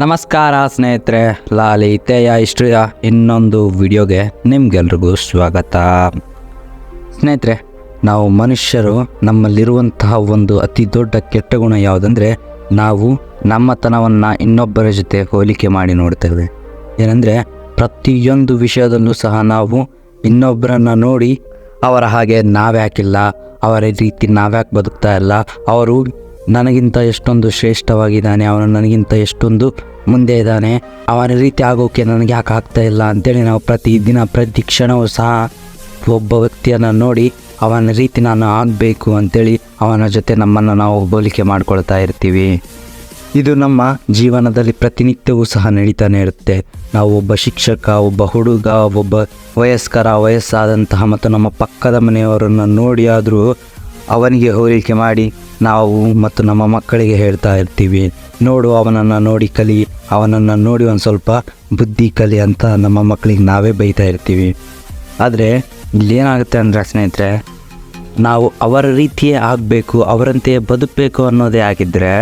ನಮಸ್ಕಾರ ಸ್ನೇಹಿತರೆ, ಲಾಲಿ, ತೇಯ ಹಿಸ್ಟ್ರಿಯ ಇನ್ನೊಂದು ವಿಡಿಯೋಗೆ ನಿಮ್ಗೆಲ್ರಿಗೂ ಸ್ವಾಗತ. ಸ್ನೇಹಿತರೆ, ನಾವು ಮನುಷ್ಯರು ನಮ್ಮಲ್ಲಿರುವಂತಹ ಒಂದು ಅತಿ ದೊಡ್ಡ ಕೆಟ್ಟ ಗುಣ ಯಾವುದಂದರೆ, ನಾವು ನಮ್ಮತನವನ್ನು ಇನ್ನೊಬ್ಬರ ಜೊತೆ ಹೋಲಿಕೆ ಮಾಡಿ ನೋಡ್ತೇವೆ. ಏನಂದರೆ, ಪ್ರತಿಯೊಂದು ವಿಷಯದಲ್ಲೂ ಸಹ ನಾವು ಇನ್ನೊಬ್ಬರನ್ನು ನೋಡಿ ಅವರ ಹಾಗೆ ನಾವ್ಯಾಕಿಲ್ಲ, ಅವರ ರೀತಿ ನಾವ್ಯಾಕೆ ಬದುಕ್ತಾ ಇಲ್ಲ, ಅವರು ನನಗಿಂತ ಎಷ್ಟೊಂದು ಶ್ರೇಷ್ಠವಾಗಿದ್ದಾನೆ, ಅವನು ನನಗಿಂತ ಎಷ್ಟೊಂದು ಮುಂದೆ ಇದ್ದಾನೆ, ಅವನ ರೀತಿ ಆಗೋಕೆ ನನಗೆ ಯಾಕೆ ಆಗ್ತಾ ಇಲ್ಲ ಅಂತೇಳಿ ನಾವು ಪ್ರತಿದಿನ ಪ್ರತಿ ಕ್ಷಣವೂ ಸಹ ಒಬ್ಬ ವ್ಯಕ್ತಿಯನ್ನು ನೋಡಿ ಅವನ ರೀತಿ ನಾನು ಆಗಬೇಕು ಅಂತೇಳಿ ಅವನ ಜೊತೆ ನಮ್ಮನ್ನು ನಾವು ಹೋಲಿಕೆ ಮಾಡ್ಕೊಳ್ತಾ ಇರ್ತೀವಿ. ಇದು ನಮ್ಮ ಜೀವನದಲ್ಲಿ ಪ್ರತಿನಿತ್ಯವೂ ಸಹ ನಡೀತಾನೆ ಇರುತ್ತೆ. ನಾವು ಒಬ್ಬ ಶಿಕ್ಷಕ, ಒಬ್ಬ ಹುಡುಗ, ಒಬ್ಬ ವಯಸ್ಕರ, ವಯಸ್ಸಾದಂತಹ ಮತ್ತು ನಮ್ಮ ಪಕ್ಕದ ಮನೆಯವರನ್ನು ನೋಡಿ ಆದರೂ ಅವನಿಗೆ ಹೋಲಿಕೆ ಮಾಡಿ ನಾವು ಮತ್ತು ನಮ್ಮ ಮಕ್ಕಳಿಗೆ ಹೇಳ್ತಾ ಇರ್ತೀವಿ. ನೋಡು, ಅವನನ್ನು ನೋಡಿ ಕಲಿ, ಅವನನ್ನು ನೋಡಿ ಒಂದು ಸ್ವಲ್ಪ ಬುದ್ಧಿ ಕಲಿ ಅಂತ ನಮ್ಮ ಮಕ್ಕಳಿಗೆ ನಾವೇ ಬೈತಾ ಇರ್ತೀವಿ. ಆದರೆ ಇಲ್ಲೇನಾಗುತ್ತೆ ಅಂದರೆ ಸ್ನೇಹಿತರೆ, ನಾವು ಅವರ ರೀತಿಯೇ ಆಗಬೇಕು ಅವರಂತೆಯೇ ಬದುಕಬೇಕು ಅನ್ನೋದೇ ಆಗಿದ್ದರೆ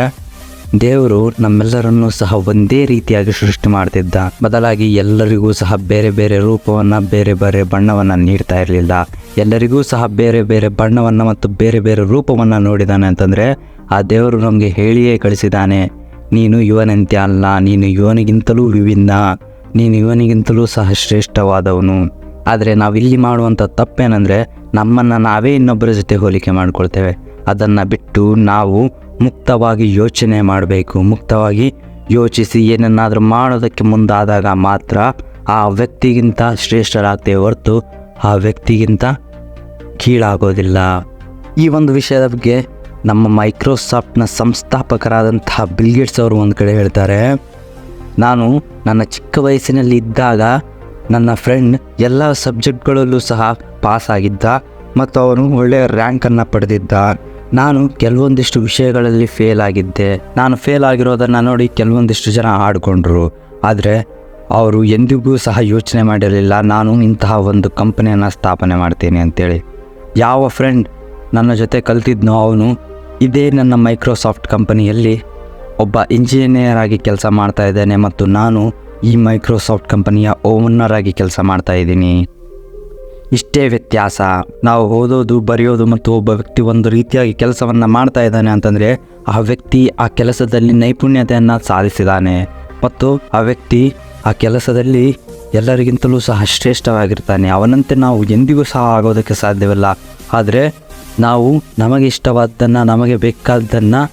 ದೇವರು ನಮ್ಮೆಲ್ಲರನ್ನೂ ಸಹ ಒಂದೇ ರೀತಿಯಾಗಿ ಸೃಷ್ಟಿ ಮಾಡ್ತಿದ್ದ. ಬದಲಾಗಿ ಎಲ್ಲರಿಗೂ ಸಹ ಬೇರೆ ಬೇರೆ ರೂಪವನ್ನು, ಬೇರೆ ಬೇರೆ ಬಣ್ಣವನ್ನು ನೀಡ್ತಾ ಇರಲಿಲ್ಲ. ಎಲ್ಲರಿಗೂ ಸಹ ಬೇರೆ ಬೇರೆ ಬಣ್ಣವನ್ನು ಮತ್ತು ಬೇರೆ ಬೇರೆ ರೂಪವನ್ನು ನೋಡಿದಾನೆ ಅಂತಂದರೆ, ಆ ದೇವರು ನಮಗೆ ಹೇಳಿಯೇ ಕಳಿಸಿದ್ದಾನೆ ನೀನು ಇವನಂತೆ ಅಲ್ಲ, ನೀನು ಇವನಿಗಿಂತಲೂ ವಿಭಿನ್ನ, ನೀನು ಇವನಿಗಿಂತಲೂ ಸಹ ಶ್ರೇಷ್ಠವಾದವನು. ಆದರೆ ನಾವಿಲ್ಲಿ ಮಾಡುವಂಥ ತಪ್ಪೇನೆಂದರೆ, ನಮ್ಮನ್ನು ನಾವೇ ಇನ್ನೊಬ್ಬರ ಜೊತೆ ಹೋಲಿಕೆ ಮಾಡಿಕೊಳ್ತೇವೆ. ಅದನ್ನು ಬಿಟ್ಟು ನಾವು ಮುಕ್ತವಾಗಿ ಯೋಚನೆ ಮಾಡಬೇಕು. ಮುಕ್ತವಾಗಿ ಯೋಚಿಸಿ ಏನನ್ನಾದರೂ ಮಾಡೋದಕ್ಕೆ ಮುಂದಾದಾಗ ಮಾತ್ರ ಆ ವ್ಯಕ್ತಿಗಿಂತ ಶ್ರೇಷ್ಠರಾಗ್ತೇವೆ ಹೊರತು ಆ ವ್ಯಕ್ತಿಗಿಂತ ಕೀಳಾಗೋದಿಲ್ಲ. ಈ ಒಂದು ವಿಷಯದ ಬಗ್ಗೆ ನಮ್ಮ ಮೈಕ್ರೋಸಾಫ್ಟ್ನ ಸಂಸ್ಥಾಪಕರಾದಂತಹ ಬಿಲ್ಗೇಟ್ಸ್ ಅವರು ಒಂದು ಕಡೆ ಹೇಳ್ತಾರೆ, ನಾನು ನನ್ನ ಚಿಕ್ಕ ವಯಸ್ಸಿನಲ್ಲಿ ಇದ್ದಾಗ ನನ್ನ ಫ್ರೆಂಡ್ ಎಲ್ಲ ಸಬ್ಜೆಕ್ಟ್ಗಳಲ್ಲೂ ಸಹ ಪಾಸ್ ಆಗಿದ್ದ ಮತ್ತು ಅವನು ಒಳ್ಳೆಯ ರ್ಯಾಂಕನ್ನು ಪಡೆದಿದ್ದ. ನಾನು ಕೆಲವೊಂದಿಷ್ಟು ವಿಷಯಗಳಲ್ಲಿ ಫೇಲ್ ಆಗಿದ್ದೆ. ನಾನು ಫೇಲ್ ಆಗಿರೋದನ್ನು ನೋಡಿ ಕೆಲವೊಂದಿಷ್ಟು ಜನ ಆಡಿಕೊಂಡ್ರು. ಆದರೆ ಅವರು ಎಂದಿಗೂ ಸಹ ಯೋಚನೆ ಮಾಡಿರಲಿಲ್ಲ. ನಾನು ಇಂತಹ ಒಂದು ಕಂಪನಿಯನ್ನು ಸ್ಥಾಪನೆ ಮಾಡ್ತೀನಿ ಅಂತೇಳಿ. ಯಾವ ಫ್ರೆಂಡ್ ನನ್ನ ಜೊತೆ ಕಲ್ತಿದ್ನೋ ಅವನು, ಇದೇ ನನ್ನ ಮೈಕ್ರೋಸಾಫ್ಟ್ ಕಂಪನಿಯಲ್ಲಿ ಒಬ್ಬ ಇಂಜಿನಿಯರ್ ಆಗಿ ಕೆಲಸ ಮಾಡ್ತಾ ಇದ್ದೇನೆ ಮತ್ತು ನಾನು ಈ ಮೈಕ್ರೋಸಾಫ್ಟ್ ಕಂಪನಿಯ ಓನರ್ ಆಗಿ ಕೆಲಸ ಮಾಡ್ತಾ ಇದ್ದೀನಿ. ಇಷ್ಟೇ ವ್ಯತ್ಯಾಸ. ನಾವು ಓದೋದು, ಬರೆಯೋದು ಮತ್ತು ಒಬ್ಬ ವ್ಯಕ್ತಿ ಒಂದು ರೀತಿಯಾಗಿ ಕೆಲಸವನ್ನು ಮಾಡ್ತಾ ಇದ್ದಾನೆ ಅಂತಂದರೆ ಆ ವ್ಯಕ್ತಿ ಆ ಕೆಲಸದಲ್ಲಿ ನೈಪುಣ್ಯತೆಯನ್ನು ಸಾಧಿಸಿದ್ದಾನೆ. ಮತ್ತು ಆ ವ್ಯಕ್ತಿ ಆ ಕೆಲಸದಲ್ಲಿ ಎಲ್ಲರಿಗಿಂತಲೂ ಸಹ ಶ್ರೇಷ್ಠವಾಗಿರ್ತಾನೆ. ಅವನಂತೆ ನಾವು ಎಂದಿಗೂ ಸಹ ಆಗೋದಕ್ಕೆ ಸಾಧ್ಯವಿಲ್ಲ. ಆದರೆ ನಾವು ನಮಗೆ ಇಷ್ಟವಾದ್ದನ್ನು, ನಮಗೆ ಬೇಕಾದ್ದನ್ನು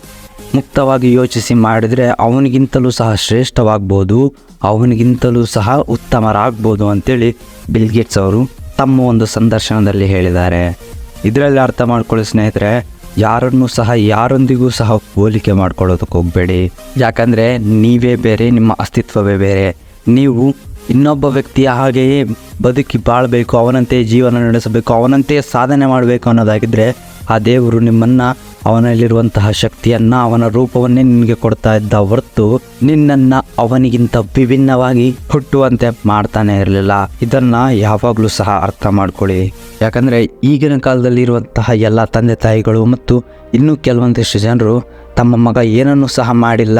ಮುಕ್ತವಾಗಿ ಯೋಚಿಸಿ ಮಾಡಿದರೆ ಅವನಿಗಿಂತಲೂ ಸಹ ಶ್ರೇಷ್ಠವಾಗ್ಬೋದು, ಅವನಿಗಿಂತಲೂ ಸಹ ಉತ್ತಮರಾಗ್ಬೋದು ಅಂತೇಳಿ ಬಿಲ್ಗೇಟ್ಸ್ ಅವರು ತಮ್ಮ ಒಂದು ಸಂದರ್ಶನದಲ್ಲಿ ಹೇಳಿದ್ದಾರೆ. ಇದರಲ್ಲಿ ಅರ್ಥ ಮಾಡ್ಕೊಳ್ಳಿ ಸ್ನೇಹಿತರೆ, ಯಾರನ್ನು ಸಹ, ಯಾರೊಂದಿಗೂ ಸಹ ಹೋಲಿಕೆ ಮಾಡ್ಕೊಳ್ಳೋದಕ್ಕೆ ಹೋಗಬೇಡಿ. ಯಾಕಂದರೆ ನೀವೇ ಬೇರೆ, ನಿಮ್ಮ ಅಸ್ತಿತ್ವವೇ ಬೇರೆ. ನೀವು ಇನ್ನೊಬ್ಬ ವ್ಯಕ್ತಿಯ ಹಾಗೆಯೇ ಬದುಕಿ ಬಾಳಬೇಕು, ಅವನಂತೆ ಜೀವನ ನಡೆಸಬೇಕು, ಅವನಂತೆ ಸಾಧನೆ ಮಾಡಬೇಕು ಅನ್ನೋದಾಗಿದ್ದರೆ ಆ ದೇವರು ನಿಮ್ಮನ್ನು ಅವನಲ್ಲಿರುವಂತಹ ಶಕ್ತಿಯನ್ನು, ಅವನ ರೂಪವನ್ನೇ ನಿಮಗೆ ಕೊಡ್ತಾ ಇದ್ದ ಹೊರತು ನಿನ್ನನ್ನು ಅವನಿಗಿಂತ ವಿಭಿನ್ನವಾಗಿ ಹುಟ್ಟುವಂತೆ ಮಾಡ್ತಾನೆ ಇರಲಿಲ್ಲ. ಇದನ್ನು ಯಾವಾಗಲೂ ಸಹ ಅರ್ಥ ಮಾಡ್ಕೊಳ್ಳಿ. ಯಾಕಂದರೆ ಈಗಿನ ಕಾಲದಲ್ಲಿ ಇರುವಂತಹ ಎಲ್ಲ ತಂದೆ ತಾಯಿಗಳು ಮತ್ತು ಇನ್ನೂ ಕೆಲವೊಂದಿಷ್ಟು ಜನರು ತಮ್ಮ ಮಗ ಏನನ್ನು ಸಹ ಮಾಡಿಲ್ಲ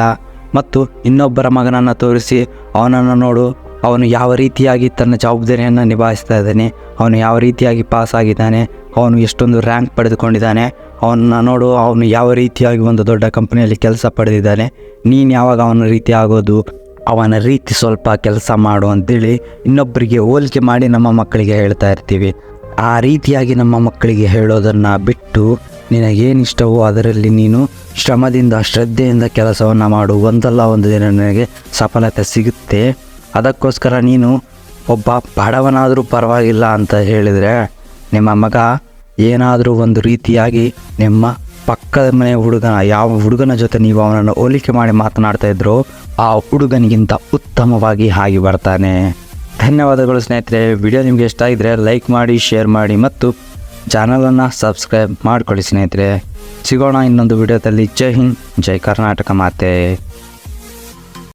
ಮತ್ತು ಇನ್ನೊಬ್ಬರ ಮಗನನ್ನು ತೋರಿಸಿ ಅವನನ್ನು ನೋಡು ಅವನು ಯಾವ ರೀತಿಯಾಗಿ ತನ್ನ ಜವಾಬ್ದಾರಿಯನ್ನು ನಿಭಾಯಿಸ್ತಾ ಇದ್ದಾನೆ, ಅವನು ಯಾವ ರೀತಿಯಾಗಿ ಪಾಸ್ ಆಗಿದ್ದಾನೆ, ಅವನು ಎಷ್ಟೊಂದು ರ್ಯಾಂಕ್ ಪಡೆದುಕೊಂಡಿದ್ದಾನೆ ಅವನ್ನ ನೋಡು, ಅವನು ಯಾವ ರೀತಿಯಾಗಿ ಒಂದು ದೊಡ್ಡ ಕಂಪನಿಯಲ್ಲಿ ಕೆಲಸ ಪಡೆದಿದ್ದಾನೆ, ನೀನು ಯಾವಾಗ ಅವನ ರೀತಿ ಆಗೋದು, ಅವನ ರೀತಿ ಸ್ವಲ್ಪ ಕೆಲಸ ಮಾಡು ಅಂತೇಳಿ ಇನ್ನೊಬ್ಬರಿಗೆ ಹೋಲಿಕೆ ಮಾಡಿ ನಮ್ಮ ಮಕ್ಕಳಿಗೆ ಹೇಳ್ತಾ ಇರ್ತೀವಿ. ಆ ರೀತಿಯಾಗಿ ನಮ್ಮ ಮಕ್ಕಳಿಗೆ ಹೇಳೋದನ್ನು ಬಿಟ್ಟು ನಿನಗೇನು ಇಷ್ಟವೋ ಅದರಲ್ಲಿ ನೀನು ಶ್ರಮದಿಂದ, ಶ್ರದ್ಧೆಯಿಂದ ಕೆಲಸವನ್ನು ಮಾಡು, ಒಂದಲ್ಲ ಒಂದು ದಿನ ನನಗೆ ಸಫಲತೆ ಸಿಗುತ್ತೆ. ಅದಕ್ಕೋಸ್ಕರ ನೀನು ಒಬ್ಬ ಬಡವನಾದರೂ ಪರವಾಗಿಲ್ಲ ಅಂತ ಹೇಳಿದರೆ ನಿಮ್ಮ ಮಗ ಏನಾದರೂ ಒಂದು ರೀತಿಯಾಗಿ ನಿಮ್ಮ ಪಕ್ಕದ ಮನೆ ಹುಡುಗನ, ಯಾವ ಹುಡುಗನ ಜೊತೆ ನೀವು ಅವನನ್ನು ಹೋಲಿಕೆ ಮಾಡಿ ಮಾತನಾಡ್ತಾ ಇದ್ರು ಆ ಹುಡುಗನಿಗಿಂತ ಉತ್ತಮವಾಗಿ ಆಗಿ ಬರ್ತಾನೆ. ಧನ್ಯವಾದಗಳು ಸ್ನೇಹಿತರೆ. ವಿಡಿಯೋ ನಿಮಗೆ ಇಷ್ಟ ಆಗಿದ್ರೆ ಲೈಕ್ ಮಾಡಿ, ಶೇರ್ ಮಾಡಿ ಮತ್ತು ಚಾನಲನ್ನು ಸಬ್ಸ್ಕ್ರೈಬ್ ಮಾಡಿಕೊಳ್ಳಿ ಸ್ನೇಹಿತರೆ. ಸಿಗೋಣ ಇನ್ನೊಂದು ವಿಡಿಯೋದಲ್ಲಿ. ಜೈ ಹಿಂದ್, ಜೈ ಕರ್ನಾಟಕ ಮಾತೆ.